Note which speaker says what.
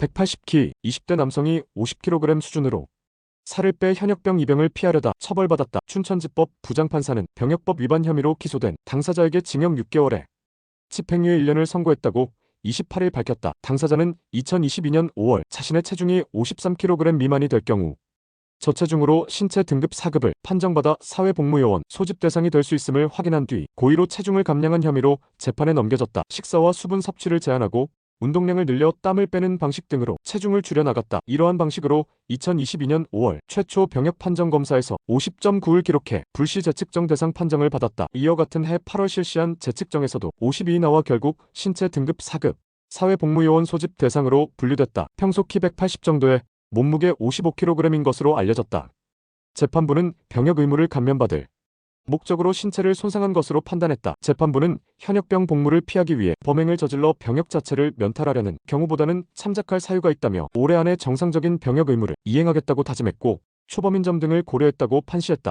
Speaker 1: 180키, 20대 남성이 50kg 수준으로 살을 빼 현역병 입영을 피하려다 처벌받았다. 춘천지법 부장판사는 병역법 위반 혐의로 기소된 당사자에게 징역 6개월에 집행유예 1년을 선고했다고 28일 밝혔다. 당사자는 2022년 5월 자신의 체중이 53kg 미만이 될 경우 저체중으로 신체 등급 4급을 판정받아 사회복무요원 소집 대상이 될 수 있음을 확인한 뒤 고의로 체중을 감량한 혐의로 재판에 넘겨졌다. 식사와 수분 섭취를 제한하고 운동량을 늘려 땀을 빼는 방식 등으로 체중을 줄여나갔다. 이러한 방식으로 2022년 5월 최초 병역 판정 검사에서 50.9를 기록해 불시 재측정 대상 판정을 받았다. 이어 같은 해 8월 실시한 재측정에서도 52이 나와 결국 신체 등급 4급 사회복무요원 소집 대상으로 분류됐다. 평소 키 180 정도에 몸무게 55kg인 것으로 알려졌다. 재판부는 병역 의무를 감면받을 목적으로 신체를 손상한 것으로 판단했다. 재판부는 현역병 복무를 피하기 위해 범행을 저질러 병역 자체를 면탈하려는 경우보다는 참작할 사유가 있다며 올해 안에 정상적인 병역 의무를 이행하겠다고 다짐했고 초범인 점 등을 고려했다고 판시했다.